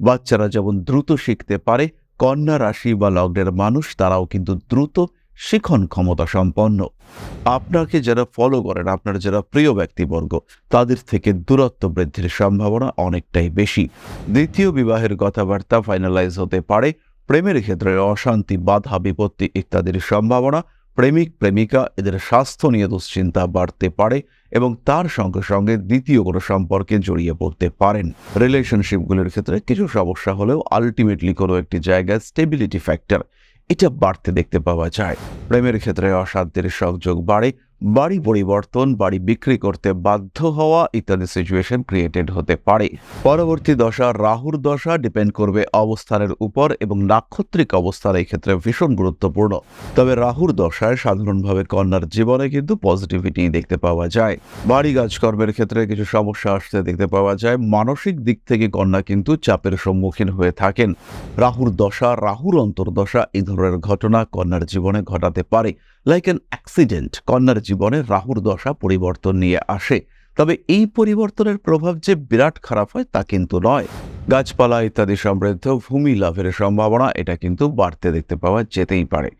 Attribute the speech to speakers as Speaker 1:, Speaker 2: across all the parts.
Speaker 1: বাচ্চারা যেমন দ্রুত শিখতে পারে, কন্যা রাশি বা লগ্নের মানুষ তারাও কিন্তু দ্রুত শিখন ক্ষমতা সম্পন্ন। আপনাকে যারা ফলো করেন, আপনার যারা প্রিয় ব্যক্তিবর্গ, তাদের থেকে দূরত্ব বৃদ্ধির সম্ভাবনা অনেকটাই বেশি। দ্বিতীয় বিবাহের কথাবার্তা ফাইনালাইজ হতে পারে, প্রেমের ক্ষেত্রে অশান্তি, বাধা, বিপত্তি ইত্যাদির সম্ভাবনা, প্রেমিক, প্রেমিকা, এদের স্বাস্থ্য নিয়ে দুশ্চিন্তা বাড়তে পারে এবং তার সঙ্গে সঙ্গে দ্বিতীয় কোনো সম্পর্কে জড়িয়ে পড়তে পারেন। রিলেশনশিপগুলোর ক্ষেত্রে কিছু সমস্যা হলেও আলটিমেটলি কোনো একটি জায়গায় স্টেবিলিটি ফ্যাক্টর এটা বাড়তে দেখতে পাওয়া যায়। প্রেমের ক্ষেত্রে অশান্তির সংযোগ বাড়ে বাড়ি পরিবর্তন, বাড়ি বিক্রি করতে বাধ্য হওয়া ইত্যাদি সিচুয়েশন ক্রিয়েটেড হতে পারে। পরবর্তী দশা, রাহুর দশা ডিপেন্ড করবে অবস্থানের উপর এবং নাক্ষত্রিক অবস্থান এই ক্ষেত্রে ভীষণ গুরুত্বপূর্ণ। তবে রাহুর দশায় সাধারণভাবে কন্যার জীবনে কিন্তু পজিটিভিটি দেখতে পাওয়া যায়। বাড়ি কাজকর্মের ক্ষেত্রে কিছু সমস্যা আসতে দেখতে পাওয়া যায়। মানসিক দিক থেকে কন্যা কিন্তু চাপের সম্মুখীন হয়ে থাকেন। রাহুর দশা, রাহুর অন্তর্দশা এই ধরনের ঘটনা কন্যার জীবনে ঘটাতে পারে। লাইক অ্যান অ্যাক্সিডেন্ট কন্যার জীবনে রাহুর দশা পরিবর্তন নিয়ে আসে। তবে এই পরিবর্তনের প্রভাব যে বিরাট খারাপ হয় তা কিন্তু নয়। গাছপালা ইত্যাদি সমৃদ্ধ, ভূমি লাভের সম্ভাবনা, এটা কিন্তু বাড়তে দেখতে পাওয়া যেতেই পারে।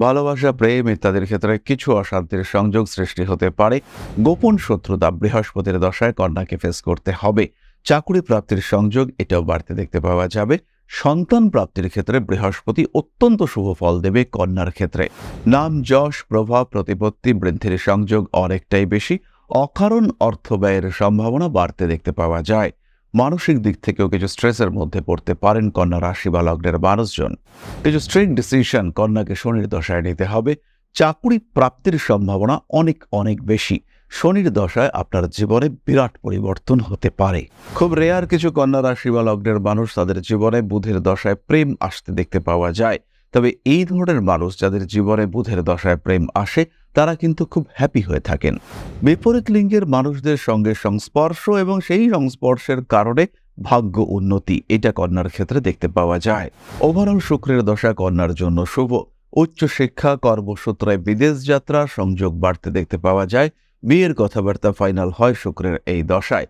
Speaker 1: ভালোবাসা, প্রেম ইত্যাদির ক্ষেত্রে কিছু অশান্তির সংযোগ সৃষ্টি হতে পারে। গোপন শত্রুতা বৃহস্পতির দশায় কন্যাকে ফেস করতে হবে। চাকুরি প্রাপ্তির সংযোগ, এটাও বাড়তে দেখতে পাওয়া যাবে। সন্তান প্রাপ্তির ক্ষেত্রে বৃহস্পতি অত্যন্ত শুভ ফল দেবে কন্যার ক্ষেত্রে। নাম যশ প্রভাব প্রতিপত্তি, বৃদ্ধির সংযোগ অনেকটাই বেশি। অকারণ অর্থ ব্যয়ের সম্ভাবনা বাড়তে দেখতে পাওয়া যায়। মানসিক দিক থেকেও কিছু স্ট্রেসের মধ্যে পড়তে পারেন কন্যা রাশি বা লগ্নের মানুষজন। কিছু স্ট্রিক্ট ডিসিশন কন্যাকে শনির দশায় নিতে হবে। চাকুরি প্রাপ্তির সম্ভাবনা অনেক অনেক বেশি। শনির দশায় আপনার জীবনে বিরাট পরিবর্তন হতে পারে। খুব রেয়ার কিছু কন্যা রাশি বা লগ্নের মানুষ তাদের জীবনে বুধের দশায় প্রেম আসতে দেখতে পাওয়া যায়। তবে এই ধরনের মানুষ যাদের জীবনে বুধের দশায় প্রেম আসে, তারা কিন্তু খুব হ্যাপি হয়ে থাকেন। বিপরীত লিঙ্গের মানুষদের সঙ্গে সংস্পর্শ এবং সেই সংস্পর্শের কারণে ভাগ্য উন্নতি, এটা কন্যার ক্ষেত্রে দেখতে পাওয়া যায়। ওভারঅল শুক্রের দশা কন্যার জন্য শুভ। উচ্চশিক্ষা, কর্মসূত্রে বিদেশ যাত্রা, সংযোগ বাড়তে দেখতে পাওয়া যায়। বিয়ের কথাবার্তা ফাইনাল হয় শুক্রের এই দশায়।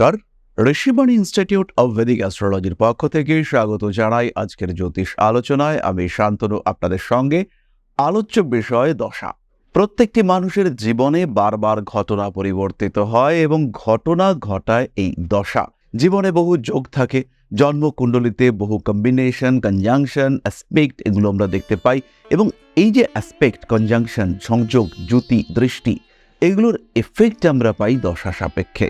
Speaker 1: নমস্কার। ঋষিবাণী ইনস্টিটিউট অব ভেদিক অ্যাস্ট্রোলজির পক্ষ থেকে স্বাগত জানাই আজকের জ্যোতিষ আলোচনায়। আমি শান্তনু, আপনাদের সঙ্গে আলোচ্য বিষয় দশা। প্রত্যেকটি মানুষের জীবনে বারবার ঘটনা পরিবর্তিত হয় এবং ঘটনা ঘটায় এই দশা। জীবনে বহু যোগ থাকে, জন্মকুণ্ডলিতে বহু কম্বিনেশন কনজাংশন অ্যাসপেক্ট এগুলো আমরা দেখতে পাই এবং এই যে অ্যাসপেক্ট কনজাংশন সংযোগ, জ্যোতি, দৃষ্টি, এগুলোর এফেক্ট আমরা পাই দশা সাপেক্ষে।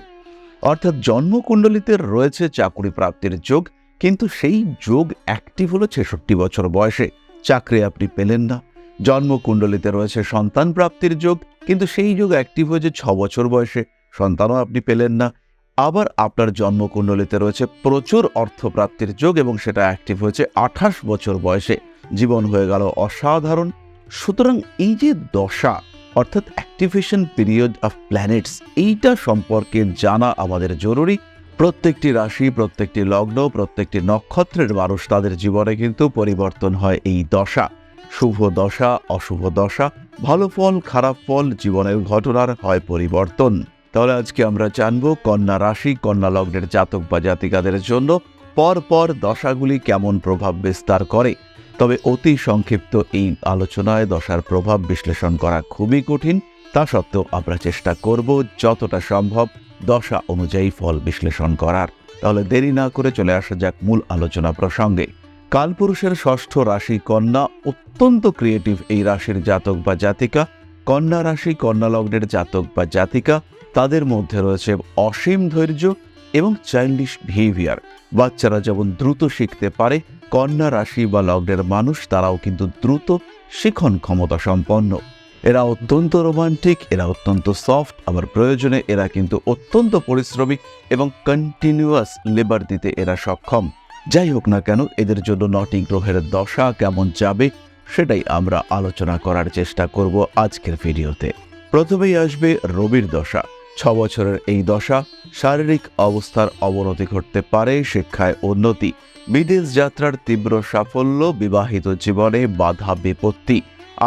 Speaker 1: অর্থাৎ জন্মকুণ্ডলিতে রয়েছে চাকুরি প্রাপ্তির যোগ, কিন্তু সেই যোগ অ্যাক্টিভ হলো ছেষট্টি বছর বয়সে। চাকরি আপনি পেলেন না। জন্মকুণ্ডলিতে রয়েছে সন্তান প্রাপ্তির যোগ, কিন্তু সেই যোগ অ্যাক্টিভ হয়েছে ছ বছর বয়সে। সন্তানও আপনি পেলেন না। আবার আপনার জন্মকুণ্ডলিতে রয়েছে প্রচুর অর্থপ্রাপ্তির যোগ এবং সেটা অ্যাক্টিভ হয়েছে আঠাশ বছর বয়সে। জীবন হয়ে গেল অসাধারণ। সুতরাং এই যে দশা অর্থাৎ অ্যাক্টিভেশন পিরিয়ড অফ প্ল্যানেটস, এইটা সম্পর্কে জানা আমাদের জরুরি। প্রত্যেকটি রাশি, প্রত্যেকটি লগ্ন, প্রত্যেকটি নক্ষত্রের মানুষ তাদের জীবনে কিন্তু পরিবর্তন হয় এই দশা। শুভ দশা, অশুভ দশা, ভালো ফল, খারাপ ফল, জীবনের ঘটনার হয় পরিবর্তন। তাহলে আজকে আমরা জানব কন্যা রাশি, কন্যা লগ্নের জাতক বা জাতিকাদের জন্য পর পর দশাগুলি কেমন প্রভাব বিস্তার করে। তবে অতি সংক্ষিপ্ত এই আলোচনায় দশার প্রভাব বিশ্লেষণ করা খুবই কঠিন, তা সত্ত্বেও আমরা চেষ্টা করব যতটা সম্ভব দশা অনুযায়ী ফল বিশ্লেষণ করার। তাহলে দেরি না করে চলে আসা যাক মূল আলোচনা প্রসঙ্গে। কালপুরুষের ষষ্ঠ রাশি কন্যা অত্যন্ত ক্রিয়েটিভ এই রাশির জাতক বা জাতিকা। কন্যা রাশি কন্যা লগ্নের জাতক বা জাতিকা, তাদের মধ্যে রয়েছে অসীম ধৈর্য এবং চাইল্ডিশ বিহেভিয়ার বাচ্চারা যেমন দ্রুত শিখতে পারে, কন্যা রাশি বা লগ্নের মানুষ তারাও কিন্তু দ্রুত শিখন ক্ষমতা সম্পন্ন। এরা অত্যন্ত রোমান্টিক এরা অত্যন্ত সফট আবার প্রয়োজনে এরা কিন্তু অত্যন্ত পরিশ্রমী এবং কন্টিনিউয়াস লেবার দিতে এরা সক্ষম। যাই হোক না কেন, এদের জন্য নটি গ্রহের দশা কেমন যাবে, সেটাই আমরা আলোচনা করার চেষ্টা করব আজকের ভিডিওতে। প্রথমেই আসবে রবির দশা। ছ বছরের এই দশা শারীরিক অবস্থার অবনতি ঘটতে পারে, শিক্ষায় উন্নতি। বিদেশ যাত্রার তীব্র সাফল্য, বিবাহিত জীবনে বাধা বিপত্তি।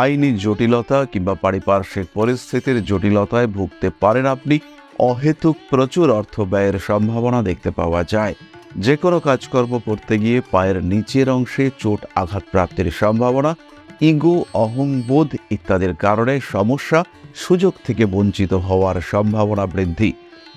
Speaker 1: আইনি জটিলতা কিংবা পারিপার্শ্বিক পরিস্থিতির জটিলতায় ভুগতে পারেন আপনি। অহেতুক প্রচুর অর্থ ব্যয়ের সম্ভাবনা দেখতে পাওয়া যায়। যে কোনো কাজকর্ম করতে গিয়ে পায়ের নিচের অংশে চোট আঘাত প্রাপ্তির সম্ভাবনা ইগো অহংবোধ ইত্যাদির কারণে সমস্যা সুযোগ থেকে বঞ্চিত হওয়ার সম্ভাবনা বৃদ্ধি।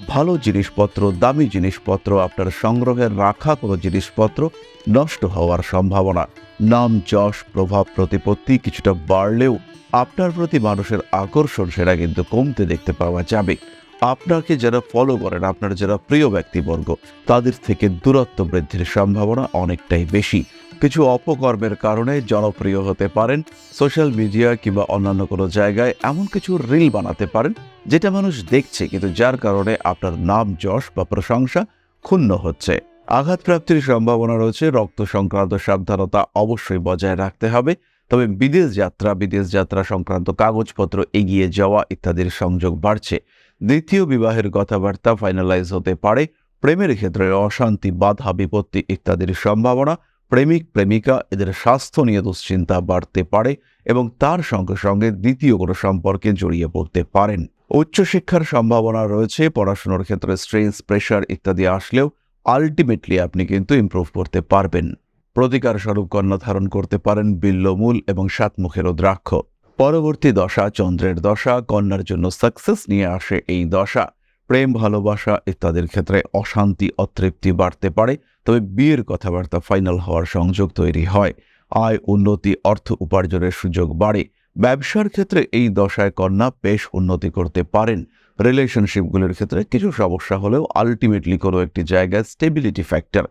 Speaker 1: ভালো জিনিসপত্র, দামি জিনিসপত্র আপনার সংগ্রহের রাখা কোনো জিনিসপত্র নষ্ট হওয়ার সম্ভাবনা। নাম, যশ, প্রভাব, প্রতিপত্তি কিছুটা বাড়লেও আপনার প্রতি মানুষের আকর্ষণ সেটা কিন্তু কমতে দেখতে পাওয়া যাবে। আপনাকে যারা ফলো করেন, আপনার যারা প্রিয় ব্যক্তিবর্গ, তাদের থেকে দূরত্ব বৃদ্ধির সম্ভাবনা অনেকটাই বেশি। কিছু অপকর্মের কারণে জনপ্রিয় হতে পারেন সোশ্যাল মিডিয়া কিংবা অন্যান্য কোনো জায়গায় এমন কিছু রিল বানাতে পারেন যেটা মানুষ দেখছে, কিন্তু যার কারণে আপনার নাম, যশ বা প্রশংসা ক্ষুণ্ণ হচ্ছে। আঘাতপ্রাপ্তির সম্ভাবনা রয়েছে, রক্ত সংক্রান্ত সাবধানতা অবশ্যই বজায় রাখতে হবে। তবে বিদেশ যাত্রা বিদেশ যাত্রা সংক্রান্ত কাগজপত্র এগিয়ে যাওয়া ইত্যাদির সংযোগ বাড়ছে। দ্বিতীয় বিবাহের কথাবার্তা ফাইনালাইজ হতে পারে, প্রেমের ক্ষেত্রে অশান্তি, বাধা, বিপত্তি ইত্যাদির সম্ভাবনা প্রেমিক প্রেমিকা এদের স্বাস্থ্য নিয়ে দুশ্চিন্তা বাড়তে পারে এবং তার সঙ্গে সঙ্গে দ্বিতীয় কোনো সম্পর্কে জড়িয়ে পড়তে পারেন। উচ্চশিক্ষার সম্ভাবনা রয়েছে, পড়াশোনার ক্ষেত্রে স্ট্রেস, প্রেশার ইত্যাদি আসলেও আলটিমেটলি আপনি কিন্তু ইমপ্রুভ করতে পারবেন। প্রতিকার স্বরূপ কন্যা ধারণ করতে পারেন বিল্লমূল এবং সাতমুখের দ্রাক্ষ। পরবর্তী দশা, চন্দ্রের দশা, কন্যার জন্য সাকসেস নিয়ে আসে এই দশা। প্রেম, ভালোবাসা ইত্যাদির ক্ষেত্রে অশান্তি, অতৃপ্তি বাড়তে পারে। তবে বিয়ের কথাবার্তা ফাইনাল হওয়ার সংযোগ তৈরি হয়। আয়, উন্নতি, অর্থ উপার্জনের সুযোগ বাড়ে। ব্যবসার ক্ষেত্রে এই দশায় কন্যা বেশ উন্নতি করতে পারেন। রিলেশনশিপগুলির ক্ষেত্রে কিছু সমস্যা হলেও আলটিমেটলি কোনো একটি জায়গায় স্টেবিলিটি ফ্যাক্টর,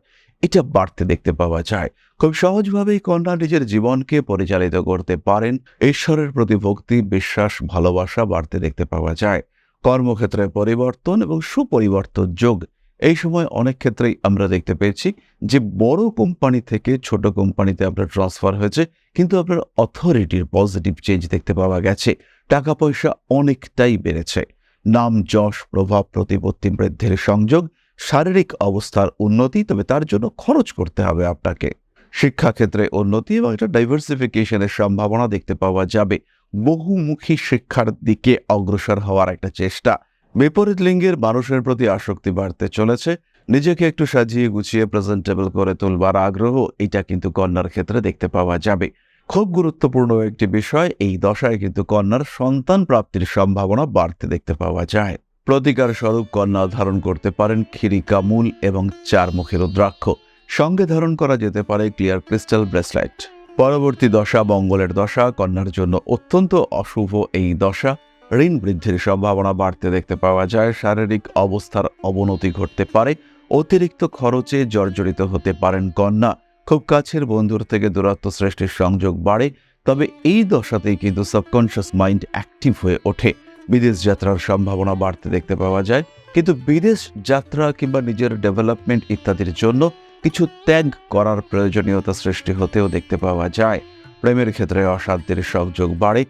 Speaker 1: এটা বাড়তে দেখতে পাওয়া যায়। খুব সহজভাবেই কন্যা নিজের জীবনকে পরিচালিত করতে পারেন। ঈশ্বরের প্রতি ভক্তি, বিশ্বাস, ভালোবাসা বাড়তে দেখতে পাওয়া যায়। কর্মক্ষেত্রে পরিবর্তন এবং সুপরিবর্তন যোগ এই সময় অনেক ক্ষেত্রেই আমরা দেখতে পেয়েছি যে বড় কোম্পানি থেকে ছোট কোম্পানিতে আপনার ট্রান্সফার হয়েছে, কিন্তু আপনার অথরিটির পজিটিভ চেঞ্জ দেখতে পাওয়া গেছে। টাকা পয়সা অনেকটাই বেড়েছে। নাম, যশ, প্রভাব, প্রতিপত্তি, বৃদ্ধির সংযোগ, শারীরিক অবস্থার উন্নতি, তবে তার জন্য খরচ করতে হবে আপনাকে। শিক্ষাক্ষেত্রে উন্নতি এবং একটা ডাইভার্সিফিকেশনের সম্ভাবনা দেখতে পাওয়া যাবে। বহুমুখী শিক্ষার দিকে অগ্রসর হওয়ার একটা চেষ্টা। বিপরীত লিঙ্গের মানুষের প্রতি আসক্তি বাড়তে চলেছে। নিজেকে একটু সাজিয়ে গুছিয়ে প্রেজেন্টেবল করে তুলবার আগ্রহ এটা কিন্তু কন্যার ক্ষেত্রে দেখতে পাওয়া যাবে। খুব গুরুত্বপূর্ণ একটি বিষয়, এই দশায় কিন্তু কন্যার সন্তান প্রাপ্তির সম্ভাবনা বাড়তে দেখতে পাওয়া যায়। প্রতিকার স্বরূপ কন্যা ধারণ করতে পারেন খিরিকা মূল এবং চার মুখের রুদ্রাক্ষ। সঙ্গে ধারণ করা যেতে পারে ক্লিয়ার ক্রিস্টাল ব্রেসলেট পরবর্তী দশা মঙ্গলের দশা, কন্যার জন্য অত্যন্ত অশুভ এই দশা। ঋণ বৃদ্ধির সম্ভাবনা বাড়তে দেখতে পাওয়া যায়। শারীরিক অবস্থার অবনতি ঘটতে পারে। অতিরিক্ত খরচে জর্জরিত হতে পারেন কন্যা। খুব কাছের বন্ধুর থেকে দূরত্ব সৃষ্টির সংযোগ বাড়ে। তবে এই দশাতেই কিন্তু সাবকনশিয়াস মাইন্ড অ্যাক্টিভ হয়ে ওঠে। বিদেশ যাত্রার সম্ভাবনা বাড়তে দেখতে পাওয়া যায়। কিন্তু বিদেশ যাত্রা কিংবা নিজের ডেভেলপমেন্ট ইত্যাদির জন্য কিছু ত্যাগ করার প্রয়োজনীয়তা সৃষ্টি হতেও দেখতে পাওয়া যায়। প্রেমের ক্ষেত্রে অশান্তির সংযোগ বাড়ে,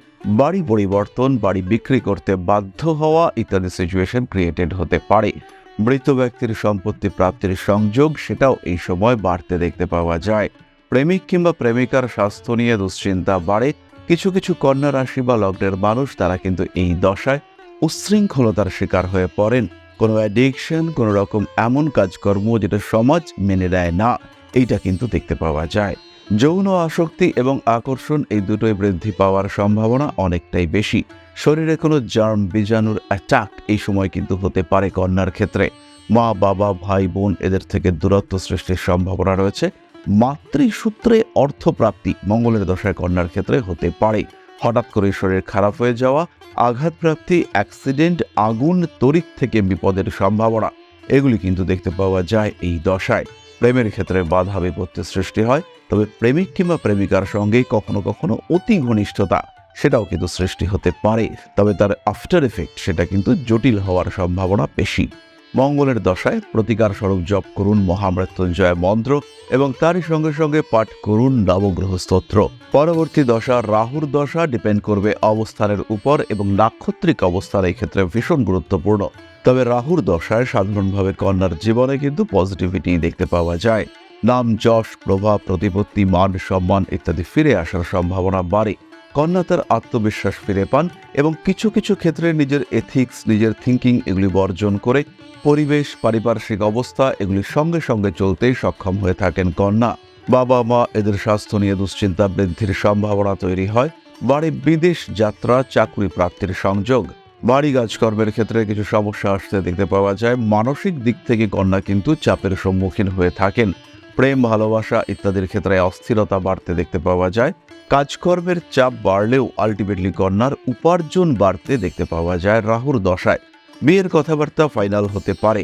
Speaker 1: বাড়ি পরিবর্তন, বাড়ি বিক্রি করতে বাধ্য হওয়া ইত্যাদি সিচুয়েশন ক্রিয়েটেড হতে পারে। মৃত ব্যক্তির সম্পত্তি প্রাপ্তির সংযোগ, সেটাও এই সময় বাড়তে দেখতে পাওয়া যায়। প্রেমিক কিংবা প্রেমিকার স্বাস্থ্য নিয়ে দুশ্চিন্তা বাড়ে। কিছু কিছু কন্যা রাশি বা লগ্নের মানুষ, তারা কিন্তু এই দশায় উচ্ছৃঙ্খলতার শিকার হয়ে পড়েন। কোনো অ্যাডিকশন কোনো রকম এমন কাজকর্ম যেটা সমাজ মেনে নেয় না, এইটা কিন্তু দেখতে পাওয়া যায়। যৌন আসক্তি এবং আকর্ষণ এই দুটোই বৃদ্ধি পাওয়ার সম্ভাবনা অনেকটাই বেশি। শরীরে কোনো জার্ম বীজাণুর অ্যাটাক এই সময় কিন্তু হতে পারে কন্যার ক্ষেত্রে। মা, বাবা, ভাই, বোন এদের থেকে দূরত্ব সৃষ্টির সম্ভাবনা রয়েছে। মাতৃসূত্রে অর্থপ্রাপ্তি মঙ্গলের দশায় কন্যার ক্ষেত্রে হতে পারে। হঠাৎ করে শরীর খারাপ হয়ে যাওয়া, আঘাতপ্রাপ্তি অ্যাক্সিডেন্ট আগুন, তড়িৎ থেকে বিপদের সম্ভাবনা, এগুলি কিন্তু দেখতে পাওয়া যায় এই দশায়। প্রেমের ক্ষেত্রে বাধা বিপত্তি সৃষ্টি হয় তবে প্রেমিক কিংবা প্রেমিকার সঙ্গে কখনো কখনো অতি ঘনিষ্ঠতা, সেটাও কিন্তু সৃষ্টি হতে পারে। তবে তার আফটার এফেক্ট সেটা কিন্তু জটিল হওয়ার সম্ভাবনা বেশি। মঙ্গলের দশায় প্রতিকার স্বরূপ জপ করুন, মহামৃত্যুঞ্জয় মন্ত্র এবং তারই সঙ্গে সঙ্গে পাঠ করুন নবগ্রহ স্তোত্র পরবর্তী দশা রাহুর দশা ডিপেন্ড করবে অবস্থানের উপর এবং নাক্ষত্রিক অবস্থান এই ক্ষেত্রে ভীষণ গুরুত্বপূর্ণ। তবে রাহুর দশায় সাধারণভাবে কন্যার জীবনে কিন্তু পজিটিভিটি দেখতে পাওয়া যায়। নাম যশ প্রভাব প্রতিপত্তি, মান, সম্মান ইত্যাদি ফিরে আসার সম্ভাবনা বাড়ে। কন্যা তার আত্মবিশ্বাস ফিরে পান এবং কিছু কিছু ক্ষেত্রে নিজের এথিক্স নিজের থিঙ্কিং এগুলি বর্জন করে পরিবেশ, পারিপার্শ্বিক অবস্থা এগুলির সঙ্গে সঙ্গে চলতেই সক্ষম হয়ে থাকেন কন্যা। বাবা, মা এদের স্বাস্থ্য নিয়ে দুশ্চিন্তা বৃদ্ধির সম্ভাবনা তৈরি হয়। বাড়ি বিদেশ যাত্রা, চাকরি প্রাপ্তির সংযোগ। বাড়ি কাজকর্মের ক্ষেত্রে কিছু সমস্যা আসতে দেখতে পাওয়া যায়। মানসিক দিক থেকে কন্যা কিন্তু চাপের সম্মুখীন হয়ে থাকেন। প্রেম, ভালোবাসা ইত্যাদির ক্ষেত্রে অস্থিরতা বাড়তে দেখতে পাওয়া যায়। কাজকর্মের চাপ বাড়লেও আলটিমেটলি কন্যার উপার্জন বাড়তে দেখতে পাওয়া যায় রাহুর দশায়। বিয়ের কথাবার্তা ফাইনাল হতে পারে।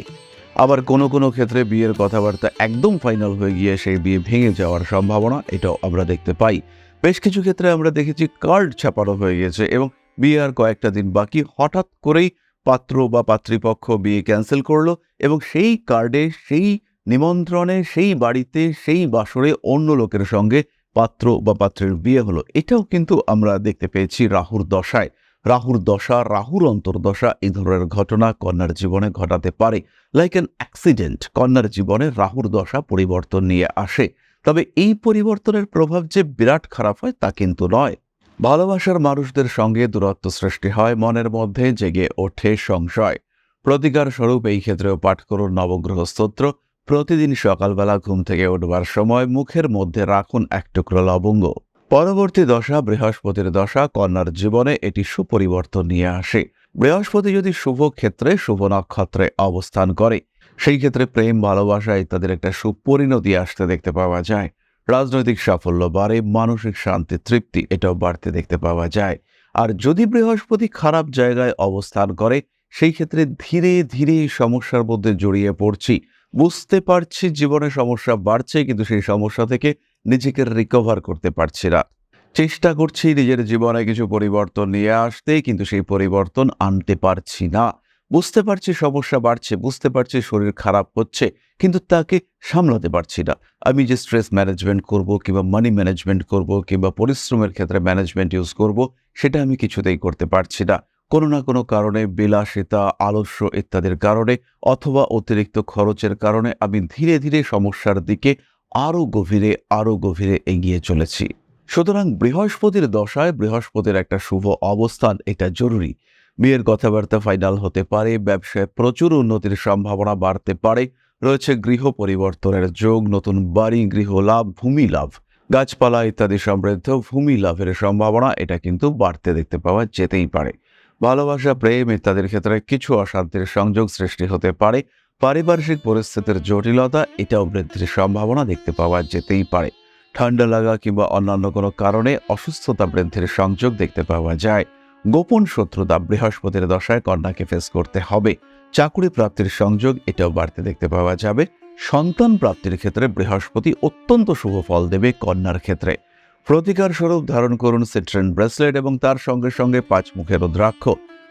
Speaker 1: আবার কোনো কোনো ক্ষেত্রে বিয়ের কথাবার্তা একদম ফাইনাল হয়ে গিয়ে সেই বিয়ে ভেঙে যাওয়ার সম্ভাবনা এটাও আমরা দেখতে পাই। বেশ কিছু ক্ষেত্রে আমরা দেখেছি কার্ড ছাপানো হয়ে গেছে এবং বিয়ে আর কয়েকটা দিন বাকি হঠাৎ করেই পাত্র বা পাত্রীপক্ষ বিয়ে ক্যান্সেল করল এবং সেই কার্ডে সেই নিমন্ত্রণে সেই বাড়িতে, সেই বাসরে অন্য লোকের সঙ্গে পাত্র বা পাত্রের বিয়ে হলো। এটাও কিন্তু আমরা দেখতে পেয়েছি রাহুর দশায়। রাহুর দশা, রাহুর অন্তর্দশা এই ধরনের ঘটনা কন্যার জীবনে ঘটাতে পারে। লাইক অ্যান অ্যাক্সিডেন্ট কন্যার জীবনে রাহুর দশা পরিবর্তন নিয়ে আসে। তবে এই পরিবর্তনের প্রভাব যে বিরাট খারাপ হয় তা কিন্তু নয়। ভালোবাসার মানুষদের সঙ্গে দূরত্ব সৃষ্টি হয়, মনের মধ্যে জেগে ওঠে সংশয়। প্রতিকার স্বরূপ এই ক্ষেত্রেও পাঠ করুন নবগ্রহ স্তোত্র। প্রতিদিন সকালবেলা ঘুম থেকে উঠবার সময় মুখের মধ্যে রাখুন এক টুকরো লবঙ্গ। পরবর্তী দশা, বৃহস্পতির দশা, কন্যার জীবনে এটি সুপরিবর্তন নিয়ে আসে। বৃহস্পতি যদি শুভ ক্ষেত্রে, শুভ নক্ষত্রে অবস্থান করে, সেই ক্ষেত্রে প্রেম, ভালোবাসা ইত্যাদির একটা সুপরিণতি আসতে দেখতে পাওয়া যায়। রাজনৈতিক সাফল্য বাড়ে, মানসিক শান্তি, তৃপ্তি এটাও বাড়তে দেখতে পাওয়া যায়। আর যদি বৃহস্পতি খারাপ জায়গায় অবস্থান করে, সেই ক্ষেত্রে ধীরে ধীরে সমস্যার মধ্যে জড়িয়ে পড়ছি। বুঝতে পারছি জীবনে সমস্যা বাড়ছে, কিন্তু সেই সমস্যা থেকে নিজেকে রিকভার করতে পারছি না। চেষ্টা করছি নিজের জীবনে কিছু পরিবর্তন নিয়ে আসতে, কিন্তু সেই পরিবর্তন আনতে পারছি না। বুঝতে পারছি সমস্যা বাড়ছে, বুঝতে পারছি শরীর খারাপ হচ্ছে, কিন্তু তাকে সামলাতে পারছি না। আমি যে স্ট্রেস ম্যানেজমেন্ট করব কিংবা মানি ম্যানেজমেন্ট করব কিংবা পরিশ্রমের ক্ষেত্রে ম্যানেজমেন্ট ইউজ করব, সেটা আমি কিছুতেই করতে পারছি না। কোনো না কোনো কারণে বিলাসিতা, আলস্য ইত্যাদির কারণে অথবা অতিরিক্ত খরচের কারণে আমি ধীরে ধীরে সমস্যার দিকে আরও গভীরে আরও গভীরে এগিয়ে চলেছি। সুতরাং বৃহস্পতির দশায় বৃহস্পতির একটা শুভ অবস্থান, এটা জরুরি। বিয়ের কথাবার্তা ফাইনাল হতে পারে, ব্যবসায় প্রচুর উন্নতির সম্ভাবনা বাড়তে পারে, রয়েছে গৃহ পরিবর্তনের যোগ, নতুন বাড়ি, গৃহ লাভ, ভূমি লাভ, গাছপালা ইত্যাদি সমৃদ্ধ ভূমি লাভের সম্ভাবনা, এটা কিন্তু বাড়তে দেখতে পাওয়া যেতেই পারে। ভালোবাসা, প্রেম ইত্যাদির ক্ষেত্রে কিছু অশান্তির সংযোগ সৃষ্টি হতে পারে। পারিপার্শ্বিক পরিস্থিতির জটিলতা, এটাও বৃদ্ধির সম্ভাবনা দেখতে পাওয়া যেতেই পারে। ঠান্ডা লাগা কিংবা অন্যান্য কোনো কারণে অসুস্থতা বৃদ্ধির সংযোগ দেখতে পাওয়া যায়। গোপন শত্রুতা বৃহস্পতির দশায় কন্যাকে ফেস করতে হবে। চাকুরি প্রাপ্তির সংযোগ, এটাও বাড়তে দেখতে পাওয়া যাবে। সন্তান প্রাপ্তির ক্ষেত্রে বৃহস্পতি অত্যন্ত শুভ ফল দেবে কন্যার ক্ষেত্রে। প্রতিকার স্বরূপ ধারণ করুন সিট্রেন ব্রেসলেট এবং তার সঙ্গে সঙ্গে পাঁচ মুখের রুদ্রাক্ষ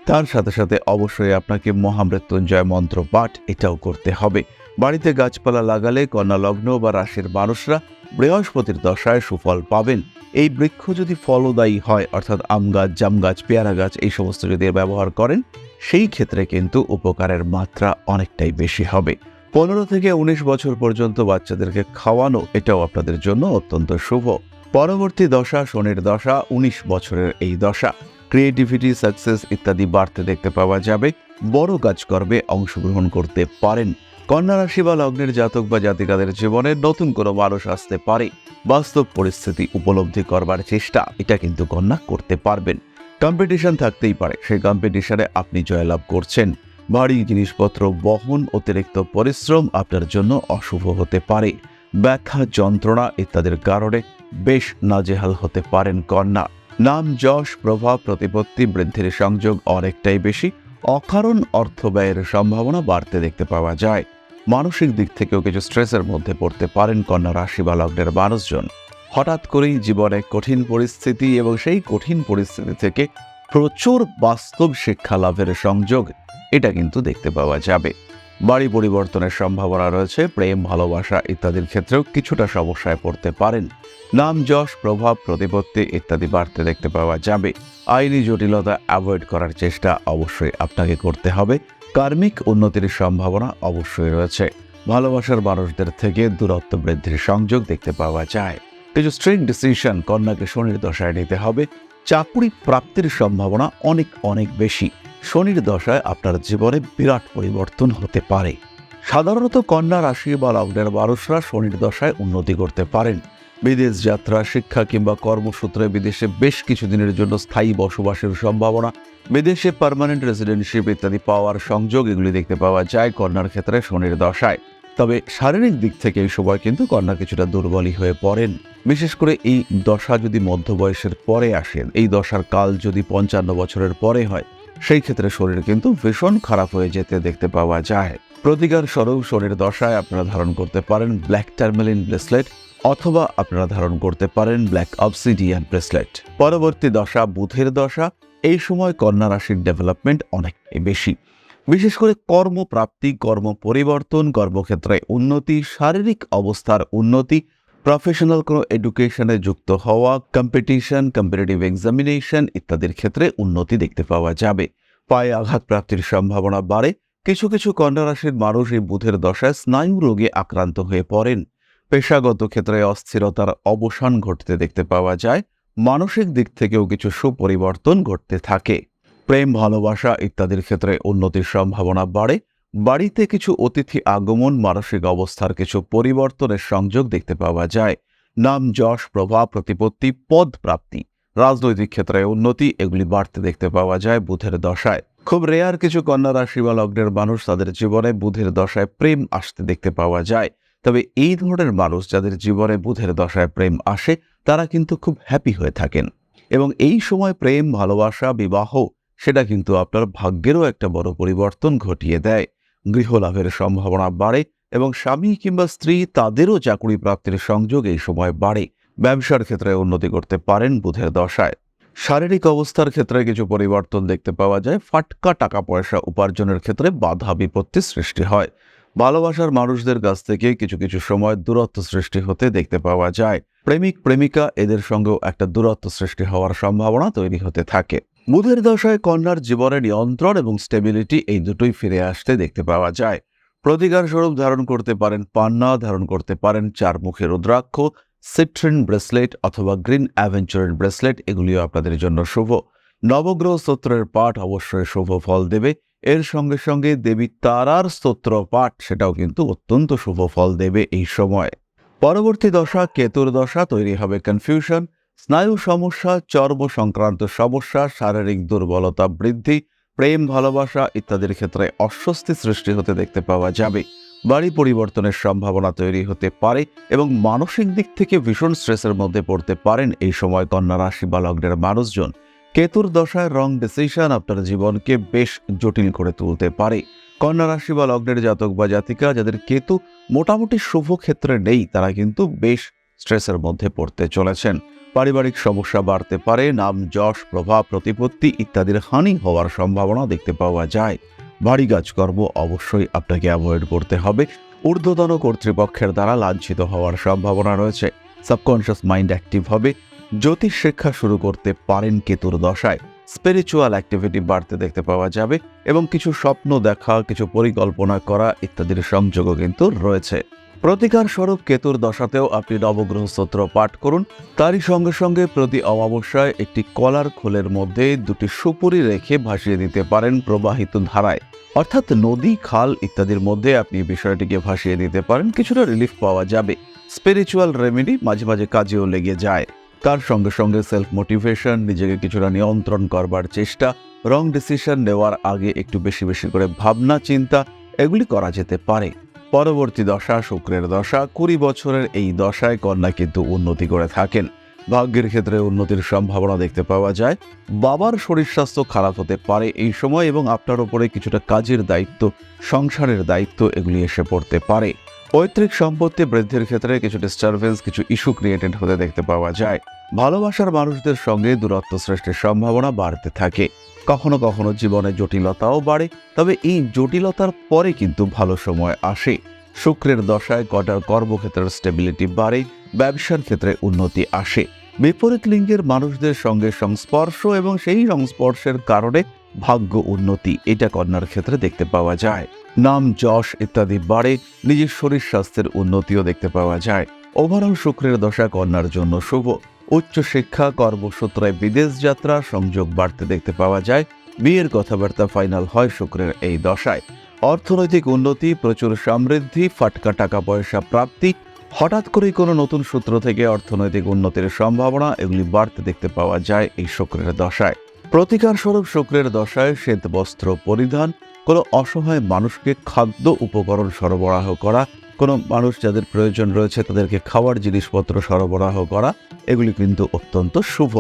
Speaker 1: তার সাথে সাথে অবশ্যই আপনাকে মহামৃত্যুঞ্জয় মন্ত্র পাঠ এটাও করতে হবে। বাড়িতে গাছপালা লাগালে কন্যা লগ্ন বা রাশির মানুষরা বৃহস্পতির দশায় সুফল পাবেন। এই বৃক্ষ যদি ফলদায়ী হয়, অর্থাৎ আম গাছ, জাম গাছ, পেয়ারা গাছ, এই সমস্ত যদি ব্যবহার করেন, সেই ক্ষেত্রে কিন্তু উপকারের মাত্রা অনেকটাই বেশি হবে। পনেরো থেকে উনিশ বছর পর্যন্ত বাচ্চাদেরকে খাওয়ানো, এটাও আপনাদের জন্য অত্যন্ত শুভ। পরবর্তী দশা শনির দশা, উনিশ বছরের এই দশা। ক্রিয়েটিভিটি সাকসেস ইত্যাদি বাড়তে দেখতে পাওয়া যাবে। বড় কাজকর্মে অংশগ্রহণ করতে পারেন। কন্যা রাশি বা লগ্নের জাতক বা জাতিকাদের জীবনে নতুন কোনো মানুষ আসতে পারে। বাস্তব পরিস্থিতি উপলব্ধি করবার চেষ্টা, এটা কিন্তু কন্যা করতে পারবেন। কম্পিটিশন থাকতেই পারে, সেই কম্পিটিশনে আপনি জয়লাভ করছেন। ভারী জিনিসপত্র বহন, অতিরিক্ত পরিশ্রম আপনার জন্য অশুভ হতে পারে। ব্যথা, যন্ত্রণা ইত্যাদির কারণে বেশ নাজেহাল হতে পারেন কন্যা। নাম যশ, প্রভাব, প্রতিপত্তি, বৃদ্ধির সংযোগ অনেকটাই বেশি। অকারণ অর্থ ব্যয়ের সম্ভাবনা বাড়তে দেখতে পাওয়া যায়। মানসিক দিক থেকেও কিছু স্ট্রেসের মধ্যে পড়তে পারেন কন্যা রাশি বা লগ্নের মানুষজন। হঠাৎ করেই জীবনে কঠিন পরিস্থিতি এবং সেই কঠিন পরিস্থিতি থেকে প্রচুর বাস্তব শিক্ষা লাভের সংযোগ, এটা কিন্তু দেখতে পাওয়া যাবে। বাড়ি পরিবর্তনের সম্ভাবনা রয়েছে, প্রেম, ভালোবাসা ইত্যাদির ক্ষেত্রেও কিছুটা সমস্যায় পড়তে পারেন। নাম, যশ, প্রভাব, প্রতিপত্তি ইত্যাদি বাড়তে দেখতে পাওয়া যাবে। আইনি জটিলতা অ্যাভয়েড করার চেষ্টা অবশ্যই আপনাকে করতে হবে। কার্মিক উন্নতির সম্ভাবনা অবশ্যই রয়েছে। ভালোবাসার মানুষদের থেকে দূরত্ব বৃদ্ধির সংযোগ দেখতে পাওয়া যায়। কিছু স্ট্রিক্ট ডিসিশন কন্যাকে শনির দশায় নিতে হবে। চাকুরি প্রাপ্তির সম্ভাবনা অনেক অনেক বেশি। শনির দশায় আপনার জীবনে বিরাট পরিবর্তন হতে পারে। সাধারণত কন্যা রাশি বা লগ্নের মানুষরা শনির দশায় উন্নতি করতে পারেন। বিদেশ যাত্রা, শিক্ষা কিংবা কর্মসূত্রে বিদেশে বেশ কিছুদিনের জন্য স্থায়ী বসবাসের সম্ভাবনা, বিদেশে পার্মানেন্ট রেসিডেন্টশিপ ইত্যাদি পাওয়ার সংযোগ এগুলি দেখতে পাওয়া যায় কন্যার ক্ষেত্রে শনির দশায়। তবে শারীরিক দিক থেকে এই সময় কিন্তু কন্যা কিছুটা দুর্বলই হয়ে পড়েন। বিশেষ করে এই দশা যদি মধ্য বয়সের পরে আসেন এই দশার কাল যদি পঞ্চান্ন বছরের পরে হয় সেই ক্ষেত্রে শরীর কিন্তু ভীষণ খারাপ হয়ে যেতে দেখতে পাওয়া যায়। প্রতিকার স্বরূপ শরীর দশায় আপনারা ধারণ করতে পারেন ব্ল্যাক টার্মেলিন ব্রেসলেট অথবা আপনারা ধারণ করতে পারেন ব্ল্যাক অবসিডিয়ান ব্রেসলেট। পরবর্তী দশা বুধের দশা, এই সময় কন্যা রাশির ডেভেলপমেন্ট অনেকটাই বেশি। বিশেষ করে কর্মপ্রাপ্তি কর্ম পরিবর্তন কর্মক্ষেত্রে উন্নতি, শারীরিক অবস্থার উন্নতি প্রফেশনাল কোনো এডুকেশনে যুক্ত হওয়া কম্পিটিশন কম্পিটিটিভ এক্সামিনেশন ইত্যাদির ক্ষেত্রে উন্নতি দেখতে পাওয়া যাবে। পায়ে আঘাত প্রাপ্তির সম্ভাবনা বাড়ে। কিছু কিছু কন্যা রাশির মানুষ এই বুধের দশায় স্নায়ু রোগে আক্রান্ত হয়ে পড়েন। পেশাগত ক্ষেত্রে অস্থিরতার অবসান ঘটতে দেখতে পাওয়া যায়। মানসিক দিক থেকেও কিছু সুপরিবর্তন ঘটতে থাকে। প্রেম, ভালোবাসা ইত্যাদির ক্ষেত্রে উন্নতির সম্ভাবনা বাড়ে। বাড়িতে কিছু অতিথি আগমন, মানসিক অবস্থার কিছু পরিবর্তনের সংযোগ দেখতে পাওয়া যায়। নাম, যশ, প্রভাব, প্রতিপত্তি, পদ প্রাপ্তি, রাজনৈতিক ক্ষেত্রে উন্নতি, এগুলি বাড়তে দেখতে পাওয়া যায় বুধের দশায়। খুব রেয়ার কিছু কন্যা রাশি বা লগ্নের মানুষ তাদের জীবনে বুধের দশায় প্রেম আসতে দেখতে পাওয়া যায়। তবে এই ধরনের মানুষ যাদের জীবনে বুধের দশায় প্রেম আসে, তারা কিন্তু খুব হ্যাপি হয়ে থাকেন। এবং এই সময় প্রেম, ভালোবাসা, বিবাহ, সেটা কিন্তু আপনার ভাগ্যেরও একটা বড় পরিবর্তন ঘটিয়ে দেয়। গৃহলাভের সম্ভাবনা বাড়ে এবং স্বামী কিংবা স্ত্রী তাদেরও চাকুরি প্রাপ্তির সংযোগ এই সময় বাড়ে। ব্যবসার ক্ষেত্রে উন্নতি করতে পারেন বুধের দশায়। শারীরিক অবস্থার ক্ষেত্রে কিছু পরিবর্তন দেখতে পাওয়া যায়। ফাটকা টাকা পয়সা উপার্জনের ক্ষেত্রে বাধা বিপত্তি সৃষ্টি হয়। ভালোবাসার মানুষদের কাছ থেকে কিছু কিছু সময় দূরত্ব সৃষ্টি হতে দেখতে পাওয়া যায়। প্রেমিক, প্রেমিকা এদের সঙ্গেও একটা দূরত্ব সৃষ্টি হওয়ার সম্ভাবনা তৈরি হতে থাকে। বুধের দশায় কন্যার জীবনে নিয়ন্ত্রণ এবং স্টেবিলিটি এই দুটোই ফিরে আসতে দেখতে পাওয়া যায়। প্রতিকার স্বরূপ ধারণ করতে পারেন পান্না, ধারণ করতে পারেন চার মুখে রুদ্রাক্ষ সিট্রিন ব্রেসলেট অথবা গ্রিন অ্যাভেঞ্চারের ব্রেসলেট এগুলিও আপনাদের জন্য শুভ। নবগ্রহ স্তোত্রের পাঠ অবশ্যই শুভ ফল দেবে। এর সঙ্গে সঙ্গে দেবী তারার স্তোত্র পাঠ, সেটাও কিন্তু অত্যন্ত শুভ ফল দেবে এই সময়। পরবর্তী দশা, কেতুর দশা, তৈরি হবে কনফিউশন স্নায়ু সমস্যা, চর্ম সংক্রান্ত সমস্যা, শারীরিক দুর্বলতা বৃদ্ধি, প্রেম, ভালোবাসা ইত্যাদির ক্ষেত্রে অস্বস্তি সৃষ্টি হতে দেখতে পাওয়া যাবে। বাড়ি পরিবর্তনের সম্ভাবনা তৈরি হতে পারে এবং মানসিক দিক থেকে ভীষণ স্ট্রেসের মধ্যে পড়তে পারেন এই সময় কন্যা রাশি বা লগ্নের মানুষজন। কেতুর দশায় রং ডিসিশন আপনার জীবনকে বেশ জটিল করে তুলতে পারে। কন্যা রাশি বা লগ্নের জাতক বা জাতিকা যাদের কেতু মোটামুটি শুভ ক্ষেত্রে নেই, তারা কিন্তু বেশ স্ট্রেসের মধ্যে পড়তে চলেছেন। পারিবারিক সমস্যা বাড়তে পারে, নাম, যশ, প্রভাব, প্রতিপত্তি ইত্যাদির হানি হওয়ার সম্ভাবনা দেখতে পাওয়া যায়। বাড়ি কাজকর্ম অবশ্যই আপনাকে অ্যাভয়েড করতে হবে। ঊর্ধ্বতন কর্তৃপক্ষের দ্বারা লাঞ্ছিত হওয়ার সম্ভাবনা রয়েছে। সাবকনশিয়াস মাইন্ড অ্যাক্টিভ হবে। জ্যোতিষ শিক্ষা শুরু করতে পারেন কেতুর দশায়। স্পিরিচুয়াল অ্যাক্টিভিটি বাড়তে দেখতে পাওয়া যাবে এবং কিছু স্বপ্ন দেখা, কিছু পরিকল্পনা করা ইত্যাদির সংযোগও কিন্তু রয়েছে। প্রতিকার স্বরূপ কেতুর দশাতেও আপনি নবগ্রহ স্তোত্র পাঠ করুন। তারই সঙ্গে সঙ্গে প্রতি অমাবস্যায় একটি কলার খোলের মধ্যে দুটি সুপুরি রেখে ভাসিয়ে দিতে পারেন প্রবাহিত ধারায়। অর্থাৎ নদী, খাল ইত্যাদির মধ্যে আপনি বিষয়টিকে ভাসিয়ে দিতে পারেন, কিছুটা রিলিফ পাওয়া যাবে। স্পিরিচুয়াল রেমেডি মাঝে মাঝে কাজেও লেগে যায়। তার সঙ্গে সঙ্গে সেলফ মোটিভেশন নিজেকে কিছুটা নিয়ন্ত্রণ করবার চেষ্টা রং ডিসিশন নেওয়ার আগে একটু বেশি বেশি করে ভাবনা, চিন্তা, এগুলি করা যেতে পারে। পরবর্তী দশা, শুক্রের দশা, কুড়ি বছরের এই দশায় কন্যা কিন্তু উন্নতি করে থাকেন। ভাগ্যের ক্ষেত্রে উন্নতির সম্ভাবনা দেখতে পাওয়া যায়। বাবার শরীর স্বাস্থ্য খারাপ হতে পারে এই সময় এবং আপনার উপরে কিছুটা কাজের দায়িত্ব, সংসারের দায়িত্ব এগুলি এসে পড়তে পারে। পৈতৃক সম্পত্তি বৃদ্ধির ক্ষেত্রে কিছু ডিস্টারবেন্স কিছু ইস্যু ক্রিয়েটেড হতে দেখতে পাওয়া যায়। ভালোবাসার মানুষদের সঙ্গে দূরত্ব সৃষ্টির সম্ভাবনা বাড়তে থাকে। কখনো কখনো জীবনে জটিলতাও বাড়ে, তবে এই জটিলতার পরে কিন্তু ভালো সময় আসে। শুক্রের দশায় কটার কর্মক্ষেত্রের স্টেবিলিটি বাড়ে, ব্যবসার ক্ষেত্রে উন্নতি আসে। বিপরীত লিঙ্গের মানুষদের সঙ্গে সংস্পর্শ এবং সেই সংস্পর্শের কারণে ভাগ্য উন্নতি, এটা কন্যার ক্ষেত্রে দেখতে পাওয়া যায়। নাম যশ ইত্যাদি বাড়ে, নিজের শরীর স্বাস্থ্যের উন্নতিও দেখতে পাওয়া যায়। ওভারঅল শুক্রের দশা কন্যার জন্য শুভ। উচ্চশিক্ষা কর্মসূত্রে বিদেশ যাত্রা, সংযোগ বাড়তে দেখতে পাওয়া যায়। বিয়ের কথাবার্তা ফাইনাল হয় শুক্রের এই দশায়। অর্থনৈতিক উন্নতি, প্রচুর সমৃদ্ধি, ফাটকা টাকা পয়সা প্রাপ্তি, হঠাৎ করেই কোনো নতুন সূত্র থেকে অর্থনৈতিক উন্নতির সম্ভাবনা এগুলি বাড়তে দেখতে পাওয়া যায় এই শুক্রের দশায়। প্রতিকার স্বরূপ শুক্রের দশায় শ্বেত বস্ত্র পরিধান, কোনো অসহায় মানুষকে খাদ্য উপকরণ সরবরাহ করা কোনো মানুষ যাদের প্রয়োজন রয়েছে তাদেরকে খাওয়ার জিনিসপত্র সরবরাহ করা, এগুলি কিন্তু অত্যন্ত শুভ।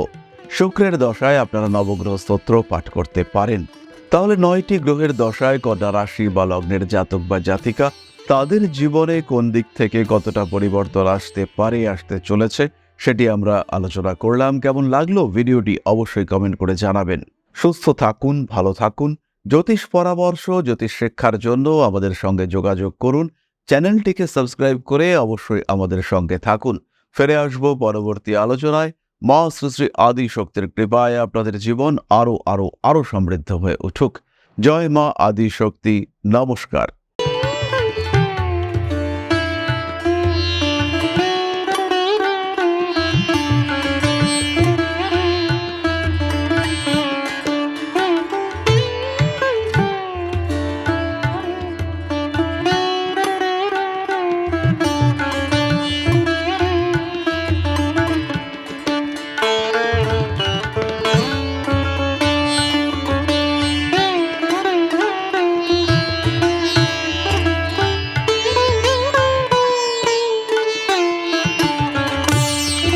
Speaker 1: শুক্রের দশায় আপনারা নবগ্রহ স্তোত্র পাঠ করতে পারেন। তাহলে নয়টি গ্রহের দশায় কন্যা রাশি বা লগ্নের জাতক বা জাতিকা, তাদের জীবনে কোন দিক থেকে কতটা পরিবর্তন আসতে পারে, আসতে চলেছে, সেটি আমরা আলোচনা করলাম। কেমন লাগল ভিডিওটি অবশ্যই কমেন্ট করে জানাবেন। সুস্থ থাকুন, ভালো থাকুন। জ্যোতিষ পরামর্শ, জ্যোতিষ শিক্ষার জন্য আমাদের সঙ্গে যোগাযোগ করুন। চ্যানেলটিকে সাবস্ক্রাইব করে অবশ্যই আমাদের সঙ্গে থাকুন। ফিরে আসব পরবর্তী আলোচনায়। মা শ্রী আদি শক্তির কৃপায় আপনাদের জীবন আরও আরও আরও সমৃদ্ধ হয়ে উঠুক। জয় মা আদি শক্তি। নমস্কার।